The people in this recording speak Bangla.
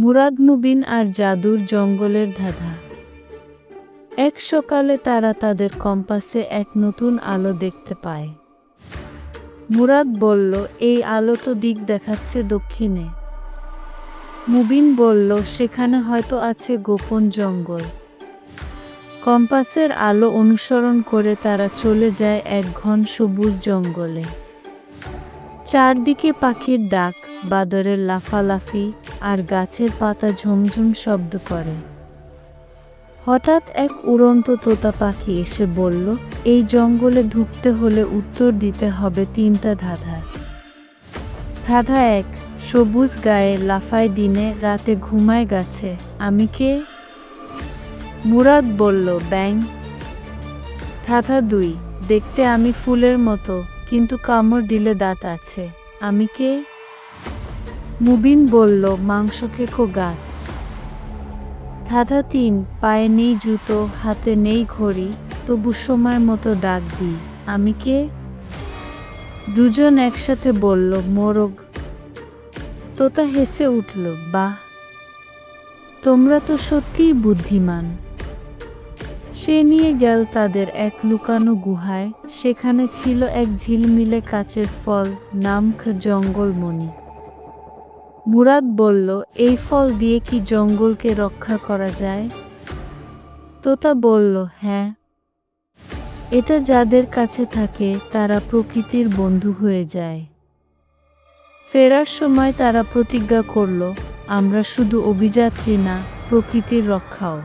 মুরাদ মুবিন আর জাদুর জঙ্গলের ধাঁধা। এক সকালে তারা তাদের কম্পাসে এক নতুন আলো দেখতে পায়। মুরাদ বলল, এই আলো তো দিক দেখাচ্ছে দক্ষিণে। মুবিন বলল, সেখানে হয়তো আছে গোপন জঙ্গল। কম্পাসের আলো অনুসরণ করে তারা চলে যায় এক ঘন সবুজ জঙ্গলে। চারদিকে পাখির ডাক, বাদরের লাফালাফি আর গাছের পাতা ঝুমঝুম শব্দ করে। হঠাৎ এক উড়ন্ত তোতা পাখি এসে বলল, এই জঙ্গলে ঢুকতে হলে উত্তর দিতে হবে তিনটা ধাঁধার ধাঁধা এক, সবুজ গায়ে লাফায় দিনে রাতে ঘুমায় গাছে, আমি কে? মুরাদ বলল ব্যাং ধাঁধা দুই, দেখতে আমি ফুলের মতো। কিন্তু কামড় দিলে দাঁত আছে। আমি কে? মুবিন বলল, মাংস খেকো গাছ। ধাঁধা তিন, পায়ে নেই জুতো, হাতে নেই ঘড়ি, তবু সময় মতো ডাক দিই। আমি কে? দুজন একসাথে বলল, মোরগ। তোতা হেসে উঠল, বাহ। তোমরা তো সত্যিই বুদ্ধিমান। সে নিয়ে গেল তাদের এক লুকানো গুহায়। সেখানে ছিল এক ঝিলমিলে কাচের ফল নাম জঙ্গলমণি। মুরাদ বলল, এই ফল দিয়ে কি জঙ্গলকে রক্ষা করা যায়? তোতা বলল হ্যাঁ। এটা যাদের কাছে থাকে, তারা প্রকৃতির বন্ধু হয়ে যায়। ফেরার সময় তারা প্রতিজ্ঞা করল, আমরা শুধু অভিযাত্রী না, প্রকৃতির রক্ষাও।